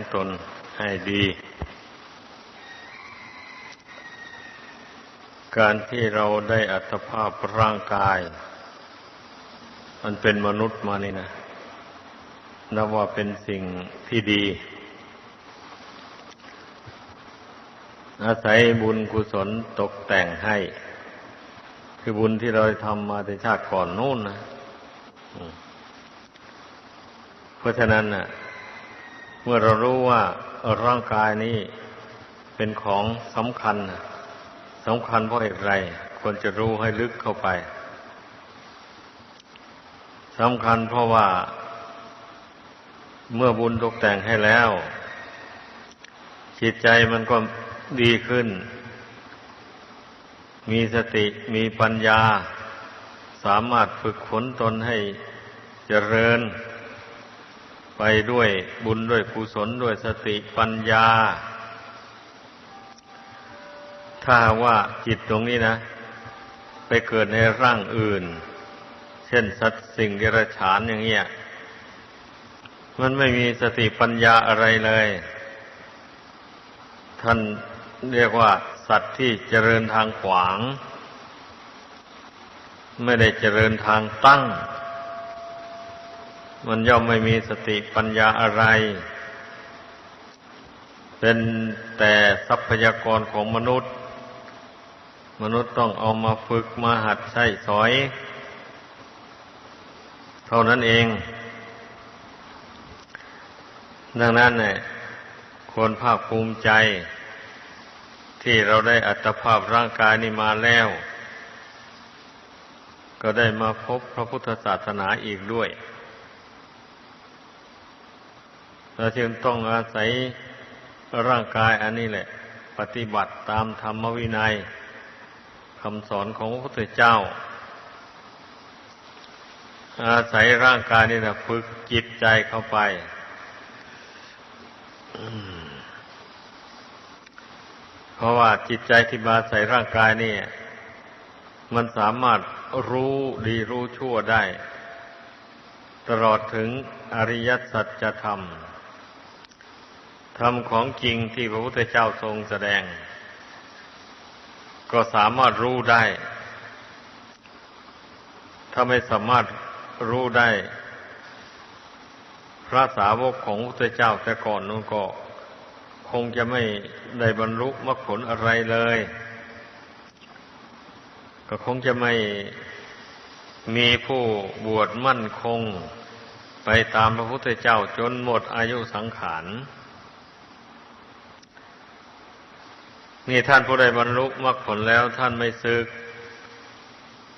ของตนให้ดี การที่เราได้อัตภาพร่างกาย มันเป็นมนุษย์มานี่นะนับว่าเป็นสิ่งที่ดี อาศัยบุญกุศลตกแต่งให้ คือบุญที่เราทำมาในชาติก่อนนู่นนะเพราะฉะนั้นน่ะ เมื่อเรารู้ว่าร่างกายนี้เป็นของสำคัญสำคัญเพราะเหตุไรควรจะรู้ให้ลึกเข้าไปสำคัญเพราะว่า เมื่อบุญตกแต่งให้แล้ว จิตใจมันก็ดีขึ้น มีสติมีปัญญา สามารถฝึกฝนตนให้เจริญ ไปด้วยบุญด้วยกุศลด้วยสติปัญญา ถ้าว่าจิตตรงนี้นะ ไปเกิดในร่างอื่น เช่นสัตว์สิ่งเดรัจฉานอย่างเงี้ยมันไม่มีสติปัญญาอะไรเลย ท่านเรียกว่า สัตว์ที่เจริญทางขวาง ไม่ได้เจริญทางตั้ง มันย่อมไม่มีสติปัญญาอะไร เป็นแต่ทรัพยากรของมนุษย์ มนุษย์ต้องเอามาฝึกมาหัดใช้สอย เท่านั้นเอง ดังนั้นเนี่ยควรภาคภูมิใจ ที่เราได้อัตภาพร่างกายนี้มาแล้ว ก็ได้มาพบพระพุทธศาสนาอีกด้วย เราจึงต้องอาศัยร่างกายอันนี้แหละ ปฏิบัติตามธรรมวินัยคำสอนของพระพุทธเจ้า อาศัยร่างกายนี่นะฝึกจิตใจเข้าไปเพราะว่าจิตใจที่มาใส่ร่างกายนี่มันสามารถรู้ดีรู้ชั่วได้ ตลอดถึงอริยสัจธรรม ธรรมของจริงที่พระพุทธเจ้าทรงแสดง ก็สามารถรู้ได้ ถ้าไม่สามารถรู้ได้ พระสาวกของพระพุทธเจ้าแต่ก่อนนู้นก็ คงจะไม่ได้บรรลุมรรคผลอะไรเลย ก็คงจะไม่มีผู้บวชมั่นคง ไปตามพระพุทธเจ้าจนหมดอายุสังขาร นี่ท่านผู้ใดบรรลุมรรคผลแล้วท่านไม่ซึก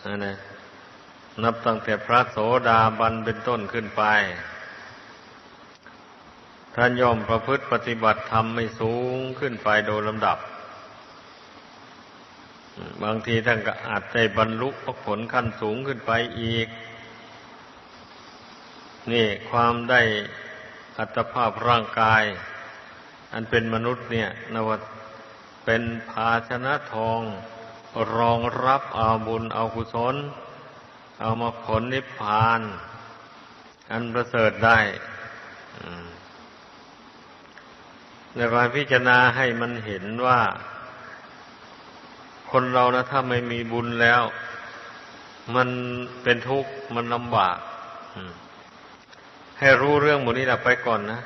นะนะนับตั้งแต่พระโสดาบันเป็นต้นขึ้นไป ท่านยอมประพฤติปฏิบัติธรรมไม่สูงขึ้นไปโดยลำดับ บางทีท่านก็อาจได้บรรลุมรรคผลขั้นสูงขึ้นไปอีก นี่ความได้อัตภาพร่างกาย อันเป็นมนุษย์เนี่ยนวัต เป็นภาชนะทอง รองรับเอาบุญเอากุศล เอามาผลนิพพาน อันประเสริฐได้ในการพิจารณาให้มันเห็นว่า คนเรานะถ้าไม่มีบุญแล้ว มันเป็นทุกข์มันลำบากให้รู้เรื่องหมดนี้แหละไปก่อนนะ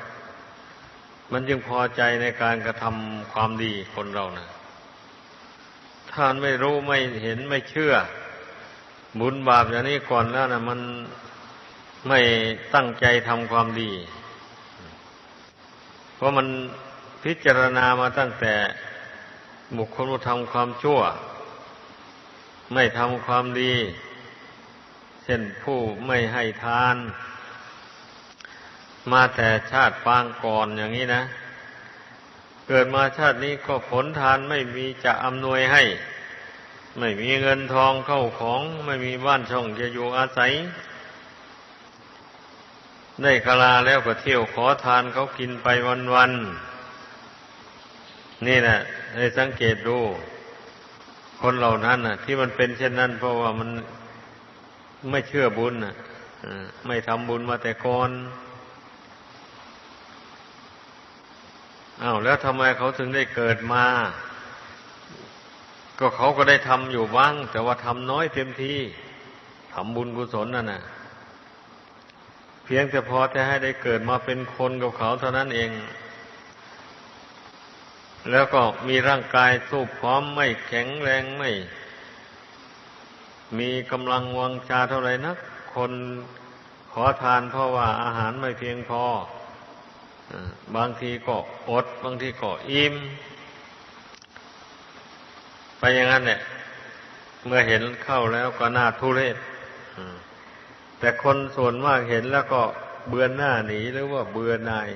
มันจึงพอใจในการกระทำความดีคนเรานะท่านไม่รู้ไม่เห็นไม่เชื่อ บุญบาปอย่างนี้ก่อนแล้วนะมันไม่ตั้งใจทำความดี เพราะมันพิจารณามาตั้งแต่บุคคลผู้ทำความชั่ว ไม่ทำความดี เช่นผู้ไม่ให้ทาน มาแต่ชาติปางก่อนอย่างนี้นะ เกิดมาชาตินี้ก็ผลทานไม่มีจะอำนวยให้ ไม่มีเงินทองเข้าของไม่มีบ้านช่องจะอยู่อาศัย ได้กลาแล้วก็เที่ยวขอทานเขากินไปวันๆนี่นะให้สังเกตดู คนเหล่านั้นนะที่มันเป็นเช่นนั้น เพราะว่ามันไม่เชื่อบุญนะไม่ทำบุญมาแต่ก่อน อ้าวแล้วทำไมเขาถึงได้เกิดมา ก็เขาก็ได้ทำอยู่บ้าง แต่ว่าทำน้อยเต็มที่ทำบุญกุศลนั่นน่ะ เพียงแต่พอจะให้ได้เกิดมาเป็นคนกับเขาเท่านั้นเอง แล้วก็มีร่างกายสู้พร้อมไม่แข็งแรงไม่ มีกำลังวังชาเท่าไรนัก คนขอทานเพราะว่าอาหารไม่เพียงพอ บางทีก็อด บางทีก็อิ่มไปอย่างนั้นเนี่ย เมื่อเห็นเข้าแล้วก็น่าทุเรศแต่คนส่วนมากเห็นแล้วก็เบือนหน้าหนีหรือว่าเบือนาย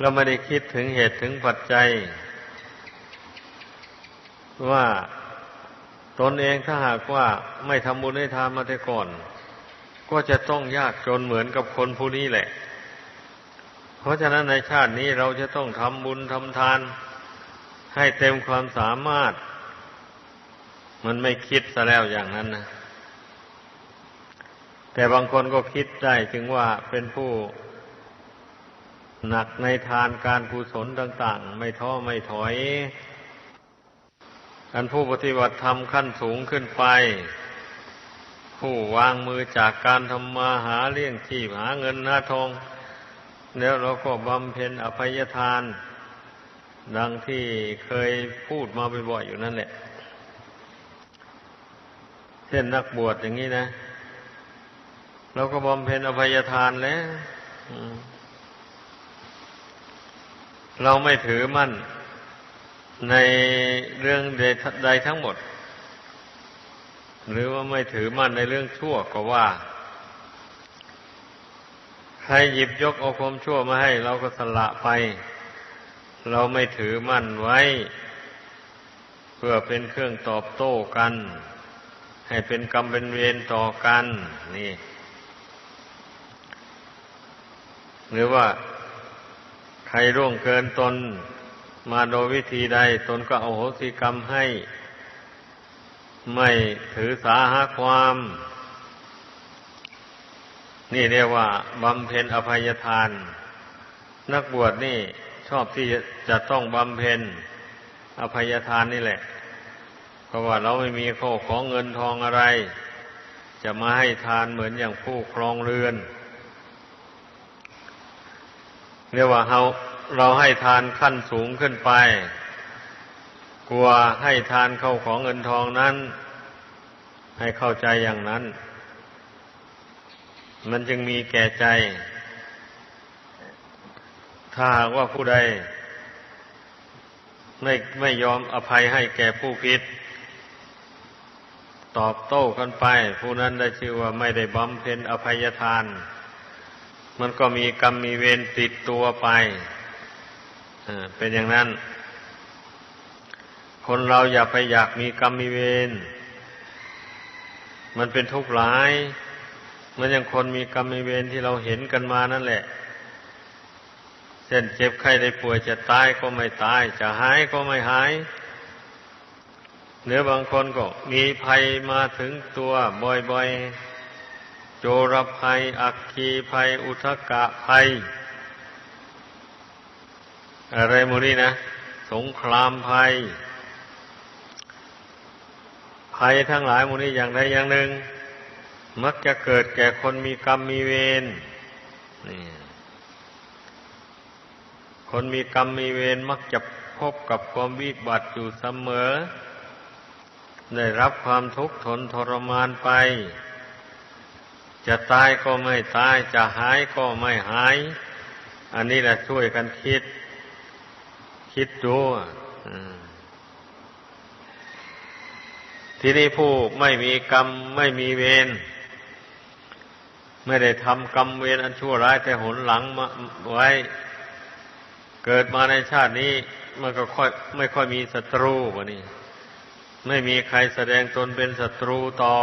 เราไม่ได้คิดถึงเหตุถึงปัจจัย ว่าตนเองถ้าหากว่าไม่ทำบุญให้ทานมาแต่ก่อน ก็จะต้องยากจนเหมือนกับคนผู้นี้แหละ เพราะฉะนั้นในชาตินี้เราจะต้องทำบุญทำทาน ให้เต็มความสามารถ มันไม่คิดซะแล้วอย่างนั้นนะแต่บางคนก็คิดได้จึงว่าเป็นผู้หนักในทานการกุศลต่าง ๆ ไม่ท้อไม่ถอยอันผู้ปฏิบัติธรรมขั้นสูงขึ้นไป ผู้วางมือจากการทำมาหาเลี้ยงชีพหาเงินหน้าทอง แล้วเราก็บำเพ็ญอภัยทาน ดังที่เคยพูดมาบ่อยๆอยู่นั่นแหละ เช่นนักบวชอย่างนี้นะ เราก็บำเพ็ญอภัยทานแล้วเราไม่ถือมั่นในเรื่องใดทั้งหมด หรือว่าไม่ถือมั่นในเรื่องชั่วก็ว่า ใครหยิบยกเอาความชั่วมาให้ เราก็สละไป เราไม่ถือมั่นไว้ เพื่อเป็นเครื่องตอบโต้กัน ให้เป็นกรรมเป็นเวรต่อกัน นี่ หรือว่าใครร่วงเกินตนมาโดยวิธีใด ตนก็เอาโหสิกรรมให้ ไม่ถือสาหาความ นี่เรียกว่าบำเพ็ญอภัยทาน นักบวชนี่ชอบที่จะต้องบำเพ็ญอภัยทานนี่แหละ เพราะว่าเราไม่มีข้อของเงินทองอะไร จะมาให้ทานเหมือนอย่างผู้ครองเรือน เรียกว่าเฮาเราให้ทานขั้นสูงขึ้นไป กลัวให้ทานเข้าของเงินทองนั้น ให้เข้าใจอย่างนั้น มันจึงมีแก่ใจ ถ้าหากว่าผู้ใด ไม่ไม่ยอมอภัยให้แก่ผู้ผิด ตอบโต้กันไป ผู้นั้นได้ชื่อว่าไม่ได้บำเพ็ญอภัยทาน มันก็มีกรรมมีเวรติดตัวไปเป็นอย่างนั้น คนเราอย่าไปอยากมีกรรมมีเวร มันเป็นทุกข์หลาย มันยังคนมีกรรมมีเวรที่เราเห็นกันมานั่นแหละ เช่นเจ็บไข้ได้ป่วยจะตายก็ไม่ตาย จะหายก็ไม่หายเนื้อบางคนก็มีภัยมาถึงตัวบ่อยๆ โจรภัย อักคีภัย อุทกะภัย อะไรมูนี่นะ สงครามภัย ภัยทั้งหลายมูนี่อย่างใดอย่างหนึ่ง มักจะเกิดแก่คนมีกรรมมีเวรนี่คนมีกรรมมีเวรมักจะพบกับความวิบัติอยู่เสมอ ได้รับความทุกข์ทนทรมานไป จะตายก็ไม่ตาย จะหายก็ไม่หาย อันนี้แหละช่วยกันคิด คิดดู ทีนี้ผู้ไม่มีกรรมไม่มีเวรไม่ได้ทำกรรมเวรอันชั่วร้ายแต่หนหลังมาไว้ เกิดมาในชาตินี้ มันก็ค่อยไม่ค่อยมีศัตรูวะนี่ไม่มีใครแสดงตนเป็นศัตรูต่อ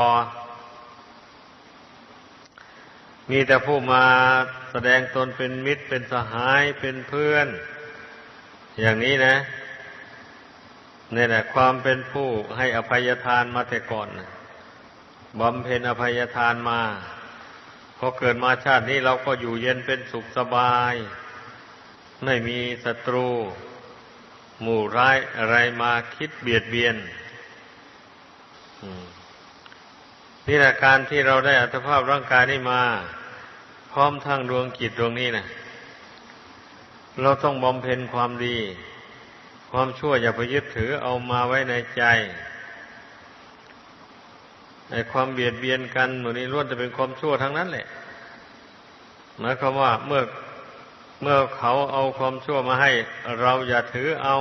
มีแต่ผู้มาแสดงตนเป็นมิตรเป็นสหายเป็นเพื่อน อย่างนี้นะ นี่แหละความเป็นผู้ให้อภัยทานมาแต่ก่อนบำเพ็ญอภัยทานมาพอเกิดมาชาตินี้เราก็อยู่เย็นเป็นสุขสบาย ไม่มีศัตรู หมู่ร้ายอะไรมาคิดเบียดเบียนนี่แหละการที่เราได้อัตภาพร่างกายนี้มา พร้อมทั้งดวงจิตดวงนี้นะเราต้องบำเพ็ญความดี ความชั่วอย่าไปยึดถือเอามาไว้ในใจไอ้ความเบียดเบียนกันหมดนี้ล้วนจะเป็นความชั่วทั้งนั้นแหละหมายความว่าเมื่อเมื่อเขาเอาความชั่วมาให้ เราอย่าถือเอา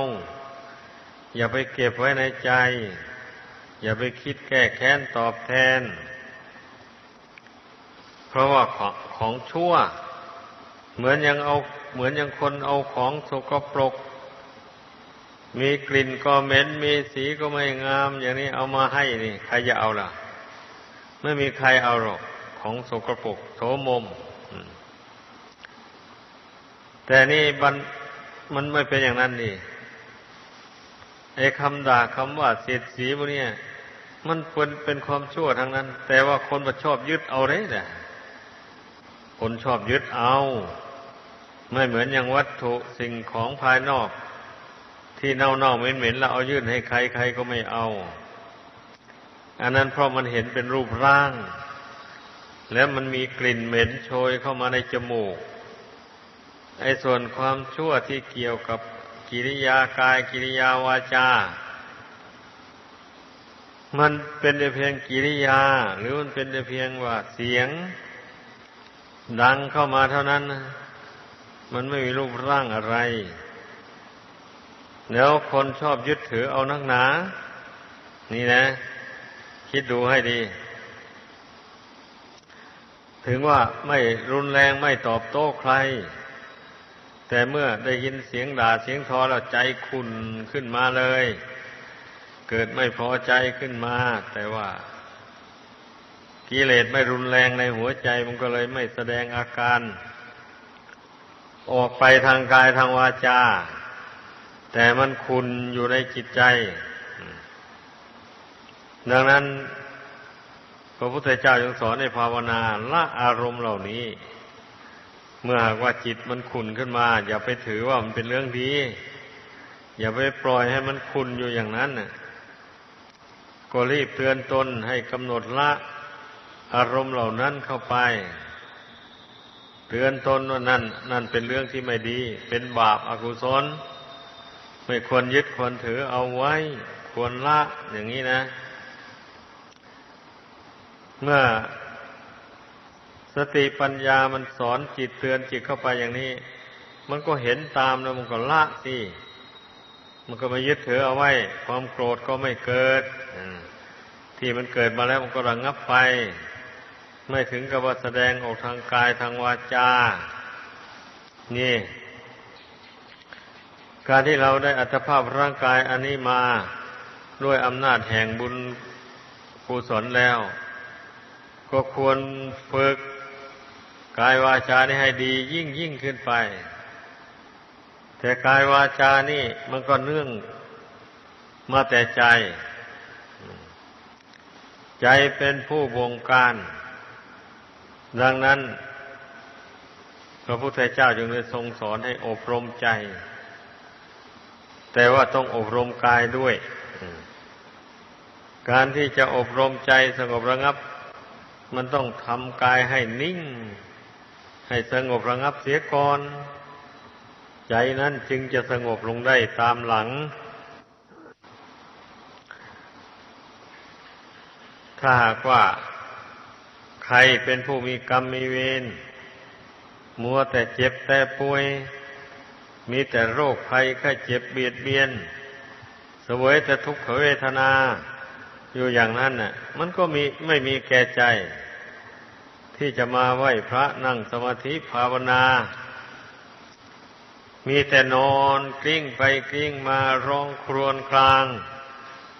อย่าไปเก็บไว้ในใจ อย่าไปคิดแก้แค้นตอบแทน เพราะว่าของของชั่ว เหมือนยังเอาเหมือนอย่างคนเอาของสกปรก มีกลิ่นก็เหม็นมีสีก็ไม่งาม อย่างนี้เอามาให้นี่ ใครจะเอาล่ะ ไม่มีใครเอาหรอกของสกปรกโสมม แต่นี่มันมันไม่เป็นอย่างนั้นนี่ไอ้คำด่าคำว่าเสียดสีพวกนี้มันเป็นเป็นความชั่วทั้งนั้น แต่ว่าคนมาชอบยึดเอาเลยแหละคนชอบยึดเอา ไม่เหมือนอย่างวัตถุสิ่งของภายนอก ที่เน่าๆเหม็นๆแล้วเอายื่นให้ใครใครก็ไม่เอา อันนั้นเพราะมันเห็นเป็นรูปร่าง แล้วมันมีกลิ่นเหม็นโชยเข้ามาในจมูก ไอ้ส่วนความชั่วที่เกี่ยวกับกิริยากายกิริยาวาจา มันเป็นแต่เพียงกิริยา หรือมันเป็นแต่เพียงว่าเสียง ดังเข้ามาเท่านั้น มันไม่มีรูปร่างอะไร แล้วคนชอบยึดถือเอานักหนา นี่นะ คิดดูให้ดี ถึงว่าไม่รุนแรงไม่ตอบโต้ใคร แต่เมื่อได้ยินเสียงด่าเสียงทอแล้วใจขุนขึ้นมาเลย เกิดไม่พอใจขึ้นมา แต่ว่ากิเลสไม่รุนแรงในหัวใจมันก็เลยไม่แสดงอาการ ออกไปทางกายทางวาจา แต่มันคุณอยู่ในจิตใจ ดังนั้นพระพุทธเจ้ายังสอนในภาวนาละอารมณ์เหล่านี้ เมื่อหากว่าจิตมันขุนขึ้นมา อย่าไปถือว่ามันเป็นเรื่องดีอย่าไปปล่อยให้มันคุณอยู่อย่างนั้นน่ะก็รีบเตือนตนให้กำหนดละอารมณ์เหล่านั้นเข้าไป เตือนตนว่านั่นนั่นเป็นเรื่องที่ไม่ดี เป็นบาปอากุศล ไม่ควรยึดควรถือเอาไว้ ควรละอย่างนี้นะ เมื่อสติปัญญามันสอนจิตเตือนจิตเข้าไปอย่างนี้ มันก็เห็นตามแล้วมันก็ละสิมันก็ไม่ยึดถือเอาไว้ ความโกรธก็ไม่เกิดที่มันเกิดมาแล้วมันก็ระงงับไป ไม่ถึงกับว่าแสดงออกทางกายทางวาจา นี่ การที่เราได้อัตภาพร่างกายอันนี้มาด้วยอำนาจแห่งบุญกุศลแล้ว ก็ควรฝึกกายวาจานี่ให้ดียิ่งยิ่งขึ้นไป แต่กายวาจานี่มันก็เนื่องมาแต่ใจ ใจเป็นผู้บงการ ดังนั้น พระพุทธเจ้าจึงได้ทรงสอนให้อบรมใจ แต่ว่าต้องอบรมกายด้วย การที่จะอบรมใจสงบระงับ มันต้องทำกายให้นิ่ง ให้สงบระงับเสียก่อน ใจนั้นจึงจะสงบลงได้ตามหลัง ถ้าหากว่า ใครเป็นผู้มีกรรมมีเวรมัวแต่เจ็บแต่ป่วย มีแต่โรคภัยแค่เจ็บเบียดเบียนสวยแต่ทุกขเวทนา อยู่อย่างนั้นน่ะ มันก็มีไม่มีแก่ใจ ที่จะมาไหว้พระนั่งสมาธิภาวนา มีแต่นอนกลิ้งไปกลิ้งมาร้องครวญคราง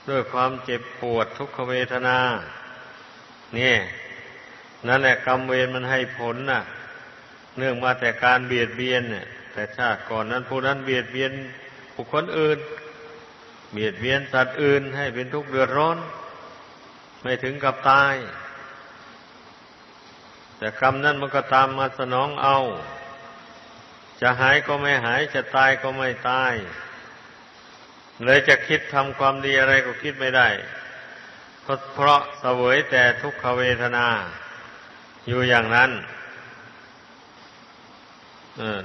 ด้วยความเจ็บปวดทุกขเวทนา เนี่ยนั่นแหละกรรมเวรมันให้ผลน่ะ เนื่องมาแต่การเบียดเบียนเนี่ย แต่ชาติก่อนนั้นผู้นั้นเบียดเบียนบุคคลอื่น เบียดเบียนสัตว์อื่น ให้เป็นทุกข์เดือดร้อน ไม่ถึงกับตาย แต่กรรมนั้นมันก็ตามมาสนองเอา จะหายก็ไม่หาย จะตายก็ไม่ตาย เลยจะคิดทำความดีอะไรก็คิดไม่ได้เพราะเสวยแต่ทุกขเวทนา อยู่อย่างนั้น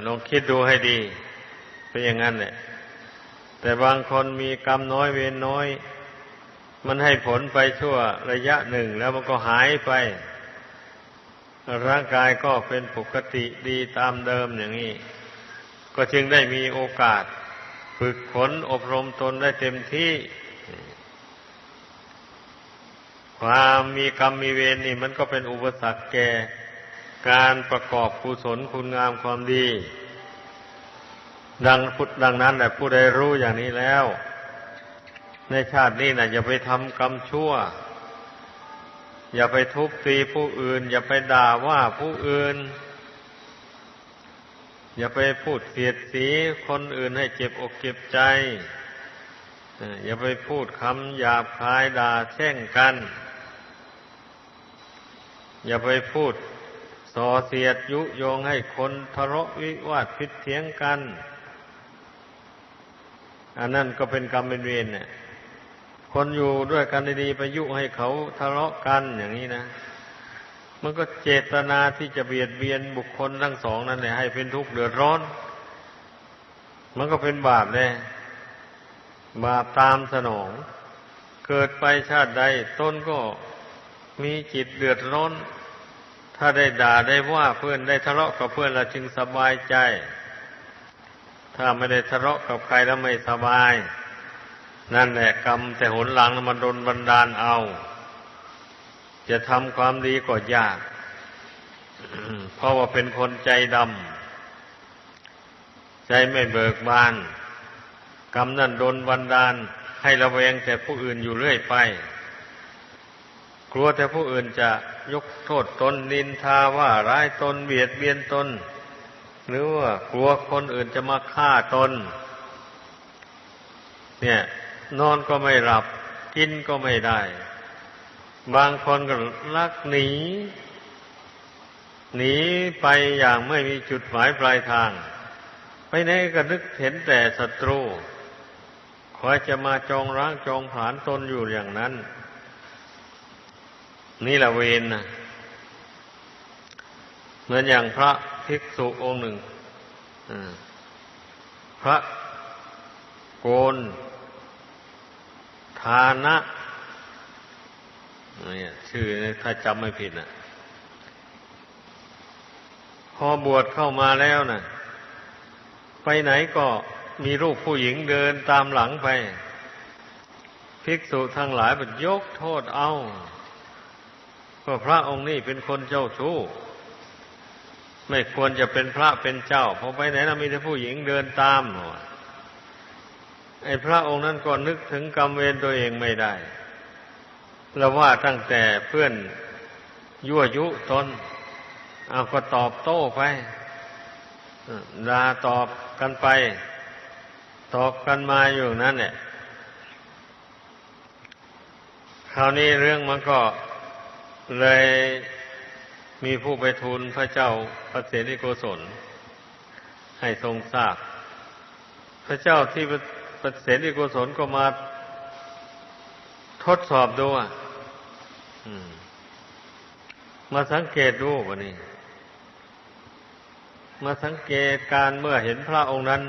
ลองคิดดูให้ดี เป็นอย่างนั้นแหละแต่บางคนมีกรรมน้อยเวรน้อย มันให้ผลไปชั่วระยะหนึ่งแล้วมันก็หายไป ร่างกายก็เป็นปกติดีตามเดิมอย่างนี้ ก็จึงได้มีโอกาส ฝึกฝนอบรมตนได้เต็มที่ ความมีกรรมมีเวรนี่ มันก็เป็นอุปสรรคแก่ การประกอบกุศลคุณงามความดี ดังพุทดังนั้นแหละผู้ใดรู้อย่างนี้แล้ว ในชาตินี้นะอย่าไปทำกรรมชั่ว อย่าไปทุบตีผู้อื่น อย่าไปด่าว่าผู้อื่น อย่าไปพูดเสียดสีคนอื่นให้เจ็บอกเจ็บใจอย่าไปพูดคำหยาบคายด่าแช่งกัน อย่าไปพูด ส่อเสียดยุโยงให้คนทะเลาะวิวาทพิษเถียงกัน อันนั้นก็เป็นกรรมเป็นเวรเนี่ยคนอยู่ด้วยกันดีๆไปยุให้เขาทะเลาะกันอย่างนี้นะ มันก็เจตนาที่จะเบียดเบียนบุคคลทั้งสองนั่นแหละให้เป็นทุกข์เดือดร้อน มันก็เป็นบาปเลยบาปตามสนอง เกิดไปชาติใดต้นก็มีจิตเดือดร้อน ถ้าได้ด่าได้ว่าเพื่อนได้ทะเลาะกับเพื่อนเราจึงสบายใจ ถ้าไม่ได้ทะเลาะกับใครแล้วไม่สบาย นั่นแหละกรรมแต่หนหลังมันโดนบันดาลเอา จะทำความดีก็ยาก เพราะว่าเป็นคนใจดำใจไม่เบิกบาน กรรมนั่นโดนบันดาลให้ระแวงแต่ผู้อื่นอยู่เรื่อยไป กลัวแต่ผู้อื่นจะยกโทษตนนินทาว่าร้ายตนเบียดเบียนตน หรือว่ากลัวคนอื่นจะมาฆ่าตน เนี่ย นอนก็ไม่หลับ กินก็ไม่ได้ บางคนก็ลักหนี หนีไปอย่างไม่มีจุดหมายปลายทาง ไปไหนก็นึกเห็นแต่ศัตรูคอยจะมาจองร้างจองผานตนอยู่อย่างนั้น นี่แหละเวรนะเหมือนอย่างพระภิกษุองค์หนึ่งพระโกนทานะนี่ชื่อถ้าจำไม่ผิดนะพอบวชเข้ามาแล้วนะไปไหนก็มีรูปผู้หญิงเดินตามหลังไป ภิกษุทั้งหลายบยกโทษเอา ก็พระองค์นี่เป็นคนเจ้าชู้ ไม่ควรจะเป็นพระเป็นเจ้าพอไปไหนเรามีแต่ผู้หญิงเดินตามไอ้พระองค์นั้นก็นึกถึงกรรมเวรตัวเองไม่ได้เราว่าตั้งแต่เพื่อนยั่วยุตนเอาก็ตอบโต้ไปดาตอบกันไป ตอบกันมาอยู่นั่นเนี่ยคราวนี้เรื่องมันก็ เลยมีผู้ไปทูลพระเจ้าพระเสนิโกศล ให้ทรงทราบ พระเจ้าที่พระเสนิโกศลก็มาทดสอบดูอะมาสังเกตดูวะนี่มาสังเกตการเมื่อเห็นพระองค์นั้น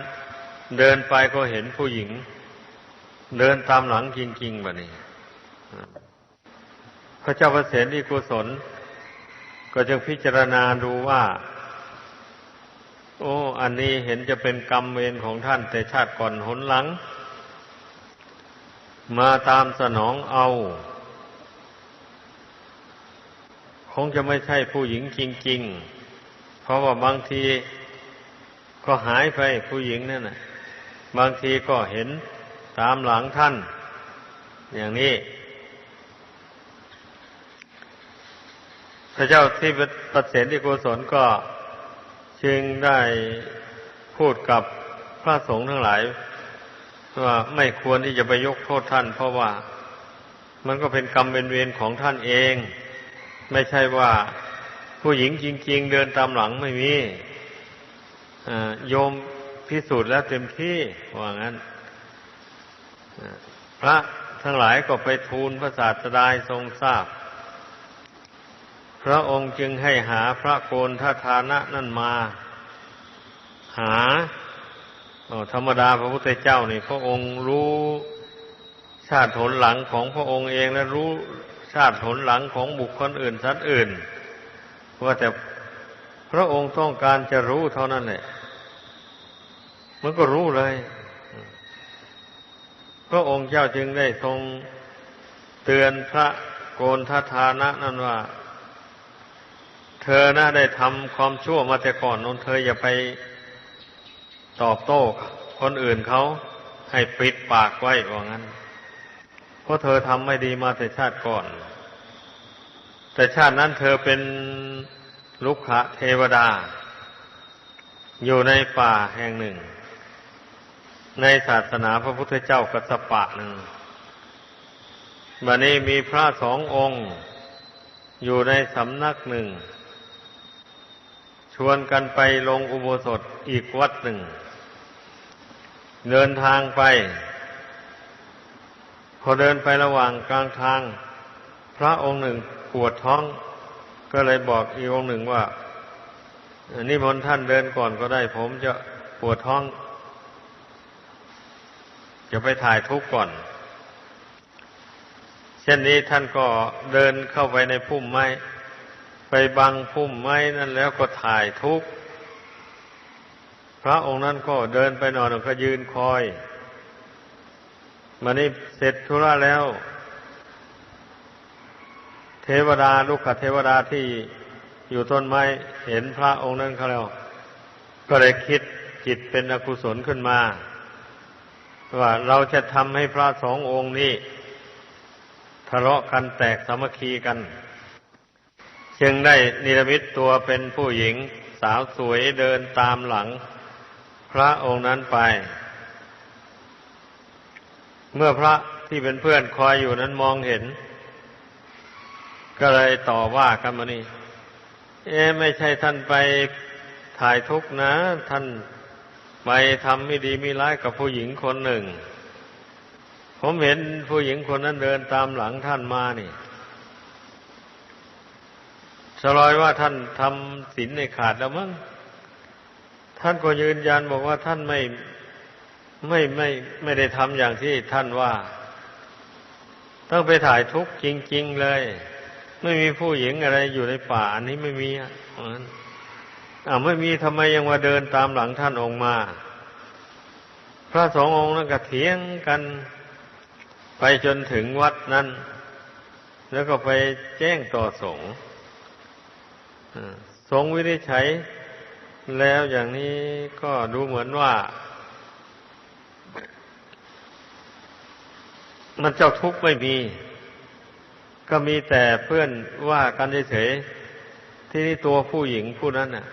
เดินไปก็เห็นผู้หญิง เดินตามหลังจริงๆวะนี่ ระเจ้าประเสริกุศล ก็จึงพิจารณาดูว่า โอ้ อันนี้เห็นจะเป็นกรรมเวรของท่านแต่ชาติก่อนหนหลัง มาตามสนองเอา คงจะไม่ใช่ผู้หญิงจริง ๆ เพราะว่าบางทีก็หายไปผู้หญิงนั่นนะบางทีก็เห็นตามหลังท่าน อย่างนี้ พระเจ้าที่ประเสนที่โกศลก็จึงได้พูดกับพระสงฆ์ทั้งหลาย ว่าไม่ควรที่จะไปยกโทษท่าน เพราะว่ามันก็เป็นกรรมเป็นเวรของท่านเอง ไม่ใช่ว่าผู้หญิงจริง ๆ เดินตามหลังไม่มีโยมพิสูจน์แล้วเต็มที่ว่างั้นพระทั้งหลายก็ไปทูลพระศาสดาทรงทราบ พระองค์จึงให้หาพระโกนทัฐานะนั่นมา หาธรรมดาพระพุทธเจ้านี่พระองค์รู้ชาติผลหลังของพระองค์เองและรู้ชาติผลหลังของบุคคลอื่นสัตว์อื่นว่าแต่พระองค์ต้องการจะรู้เท่านั้นแหละมันก็รู้เลย พระองค์เจ้าจึงได้ทรงเตือนพระโกนทัทานะนั่นว่า เธอน่าได้ทำความชั่วมาแต่ก่อนนนเธออย่าไปตอบโต้คนอื่นเขาให้ปิดปากไว้ว่างั้น เพราะเธอทำไม่ดีมาแต่ชาติก่อน แต่ชาตินั้นเธอเป็นลุกขะเทวดา อยู่ในป่าแห่งหนึ่ง ในศาสนาพระพุทธเจ้ากัสปะหนึ่งบันนี้มีพระสององค์ อยู่ในสำนักหนึ่ง วนกันไปลงอุโบสถอีกวัดหนึ่ง เดินทางไป พอเดินไประหว่างกลางทาง พระองค์หนึ่งปวดท้อง ก็เลยบอกอีกองหนึ่งว่านิมนต์ท่านเดินก่อนก็ได้ ผมจะปวดท้อง จะไปถ่ายทุกข์ก่อน เช่นนี้ท่านก็เดินเข้าไปในพุ่มไม้ ไปบังพุ่มไม้นั่นแล้วก็ถ่ายทุกข์พระองค์นั้นก็เดินไปนอนก็ยืนคอยมานี่เสร็จธุระแล้ว เทวดาลูกขเทวดาที่อยู่ต้นไม้เห็นพระองค์นั้นเขาแล้ว ก็เลยคิดจิตเป็นอกุศลขึ้นมา ว่าเราจะทำให้พระสององค์นี้ทะเลาะกันแตกสามัคคีกัน จึงได้นิรมิตตัวเป็นผู้หญิงสาวสวยเดินตามหลัง พระองค์นั้นไป เมื่อพระที่เป็นเพื่อนคอยอยู่นั้นมองเห็น ก็เลยต่อว่ากันมานี่ เอ๊ไม่ใช่ท่านไปถ่ายทุกข์นะ ท่านไปทำไม่ดีไม่ร้ายกับผู้หญิงคนหนึ่ง ผมเห็นผู้หญิงคนนั้นเดินตามหลังท่านมานี่ สลอยว่าท่านทำศีลในขาดแล้วมั้งท่านก็ยืนยันบอกว่าท่านไม่ไม่ไม่ไม่ได้ทำอย่างที่ท่านว่าต้องไปถ่ายทุกข์จริง ๆ เลย ไม่มีผู้หญิงอะไรอยู่ในป่าอันนี้ไม่มีอะอ่าไม่มีทำไมยังมาเดินตามหลังท่านองค์มา พระสององค์นั้นก็เถียงกันไปจนถึงวัดนั้น แล้วก็ไปแจ้งต่อสงฆ์ สงวินิจฉัยแล้วอย่างนี้ก็ดูเหมือนว่า มันเจ้าทุกข์ไม่มี ก็มีแต่เพื่อนว่ากันเฉยๆที่นี่ตัวผู้หญิงผู้นั้นน่ะ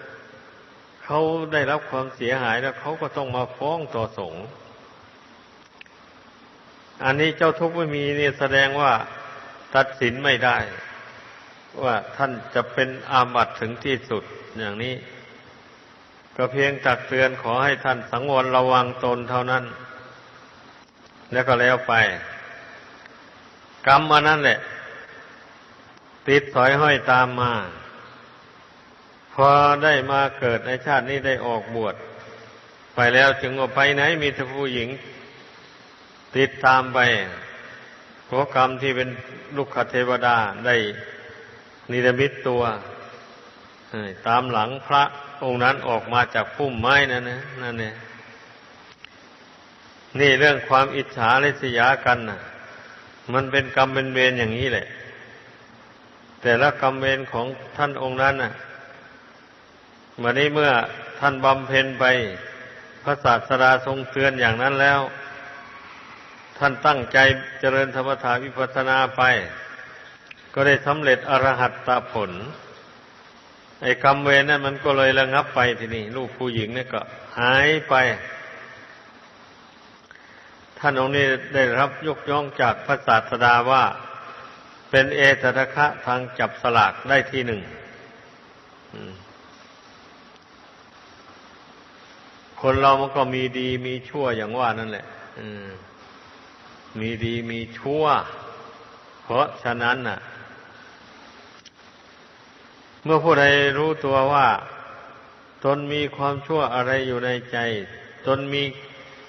เขาได้รับความเสียหายแล้วเขาก็ต้องมาฟ้องต่อสงฆ์อันนี้เจ้าทุกข์ไม่มีเนี่ยแสดงว่าตัดสินไม่ได้ ว่าท่านจะเป็นอาบัติถึงที่สุดอย่างนี้ ก็เพียงตักเตือนขอให้ท่านสังวรระวังตนเท่านั้น แล้วก็แล้วไป กรรมมานั่นแหละ ติดสอยห้อยตามมา พอได้มาเกิดในชาตินี้ได้ออกบวชไปแล้วจึงว่าไปไหนมีแต่ผู้หญิง ติดตามไปเพราะกรรมที่เป็นลูกขเทวดาได้ นิรมิตตัวตามหลังพระองค์นั้นออกมาจากพุ่มไม้นั่นนะนั่นเนี่ยนี่เรื่องความอิจฉาและสยากันนะมันเป็นกรรมเป็นเวรอย่างนี้แหละ แต่ละกรรมเวรของท่านองค์นั้นน่ะเมื่อนี้เมื่อท่านบำเพ็ญไป พระศาสดาทรงเตือนอย่างนั้นแล้ว ท่านตั้งใจเจริญธรรมถาวิปัสนาไป ก็ได้สำเร็จอรหัตตผล ไอ้กรรมเวรนั้นมันก็เลยระงับไปทีนี้ลูกผู้หญิงเนี่ยก็หายไป ท่านองค์นี้ได้รับยกย่องจากพระศาสดาว่า เป็นเอตทะคะทางจับสลากได้ที่หนึ่งคนเรามันก็มีดีมีชั่วอย่างว่านั่นแหละมมีดีมีชั่ว เพราะฉะนั้นน่ะ เมื่อผู้ใดรู้ตัวว่า ตนมีความชั่วอะไรอยู่ในใจ ตนมี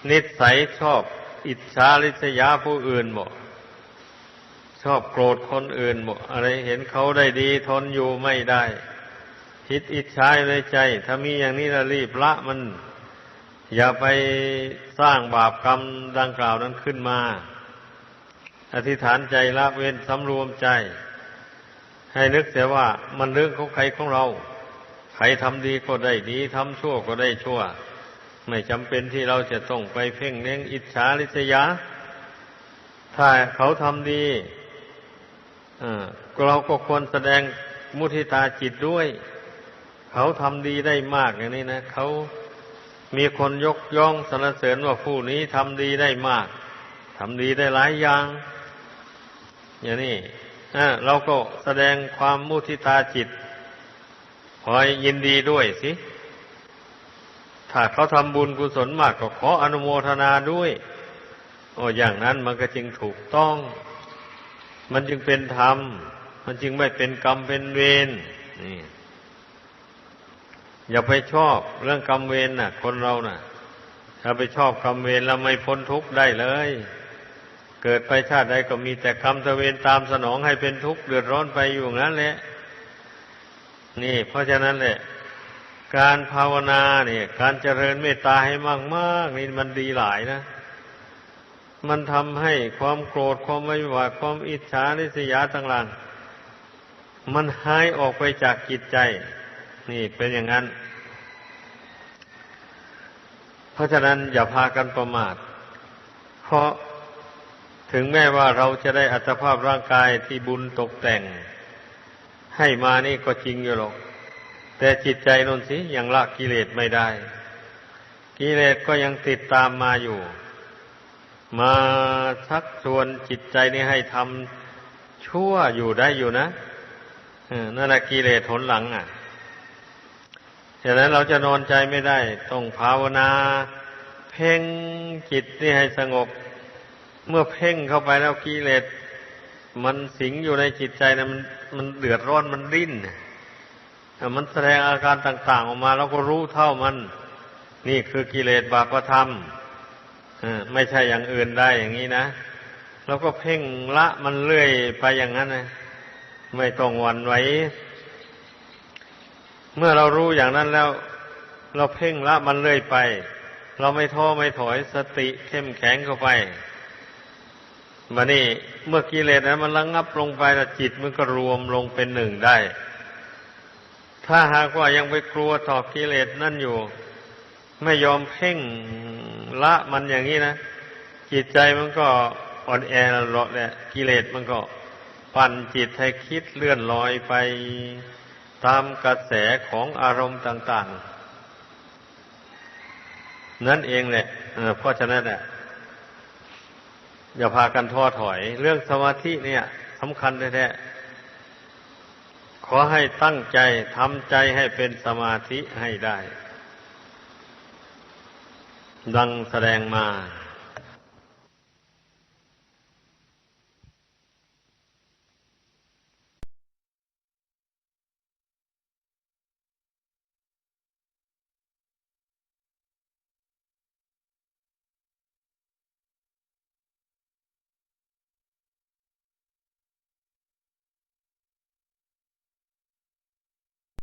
นิสัยชอบอิจฉาริษยาผู้อื่นบ่ชอบโกรธคนอื่นบ่อะไรเห็นเขาได้ดีทนอยู่ไม่ได้คิดอิจฉาในใจ ถ้ามีอย่างนี้ละรีบละมัน อย่าไปสร้างบาปกรรมดังกล่าวนั้นขึ้นมา อธิษฐานใจละเว้นสำรวมใจ ให้นึกเสียว่ามันเรื่องของใครของเรา ใครทำดีก็ได้ดีทำชั่วก็ได้ชั่ว ไม่จำเป็นที่เราจะต้องไปเพ่งเลี้ยงอิจฉาริษยา ถ้าเขาทำดีเราก็ควรแสดงมุทิตาจิตด้วย เขาทำดีได้มากอย่างนี้นะเขามีคนยกย่องสรรเสริญว่าผู้นี้ทำดีได้มากทำดีได้หลายอย่าง อย่างนี้ เราก็แสดงความมุทิตาจิตขอยยินดีด้วยสิ ถ้าเขาทำบุญกุศลมากก็ขออนุโมทนาด้วย โอ้อย่างนั้นมันก็จึงถูกต้อง มันจึงเป็นธรรม มันจึงไม่เป็นกรรมเป็นเวรนี่อย่าไปชอบเรื่องกรรมเวรน่ะ คนเราน่ะ ถ้าไปชอบกรรมเวรแล้วไม่พ้นทุกข์ได้เลย เกิดไปชาติใดก็มีแต่กรรมตะเวนตามสนองให้เป็นทุกข์เดือดร้อนไปอยู่งั้นแหละ นี่ เพราะฉะนั้นแหละ การภาวนาเนี่ย การเจริญเมตตาให้มากๆนี่มันดีหลายนะมันทำให้ความโกรธความไม่หวาดความอิจฉาริษยาต่างๆ มันหายออกไปจากจิตใจ นี่เป็นอย่างนั้น เพราะฉะนั้นอย่าพากันประมาท เพราะ ถึงแม้ว่าเราจะได้อัตภาพร่างกายที่บุญตกแต่ง ให้มานี่ก็จริงอยู่หรอก แต่จิตใจนนสิยังละกิเลสไม่ได้ กิเลสก็ยังติดตามมาอยู่ มาชักชวนจิตใจนี้ให้ทำชั่วอยู่ได้อยู่นะนั่นแหละกิเลสหนหลัง อะฉะนั้นเราจะนอนใจไม่ได้ ต้องภาวนา เพ่งจิตนี่ให้สงบ เมื่อเพ่งเข้าไปแล้วกิเลสมันสิงอยู่ในจิตใจนะมันมันเดือดร้อนมันดิ้นมันแสดงอาการต่าง ๆ ออกมาเราก็รู้เท่ามัน นี่คือกิเลสบาปธรรมไม่ใช่อย่างอื่นได้อย่างนี้นะเราก็เพ่งละมันเรื่อยไปอย่างนั้นนะไม่ต้องวันไหวเมื่อเรารู้อย่างนั้นแล้ว เราเพ่งละมันเรื่อยไป เราไม่ท้อไม่ถอยสติเข้มแข็งเข้าไป มานี่เมื่อกิเลสนั้นมันระงงับลงไปแล้วจิตมันก็รวมลงเป็นหนึ่งได้ ถ้าหากว่ายังไปกลัวต่อกิเลสนั่นอยู่ ไม่ยอมเพ่งละมันอย่างนี้นะ จิตใจมันก็อ่อนแอหลอดแหละกิเลสมันก็ปั่นจิตให้คิดเลื่อนลอยไปตามกระแสของอารมณ์ต่าง ๆ นั่นเองแหละเพราะฉะนั้นเนี่ย อย่าพากันท้อถอย เรื่องสมาธิเนี่ยสำคัญแท้ๆขอให้ตั้งใจทำใจให้เป็นสมาธิให้ได้ ดังแสดงมา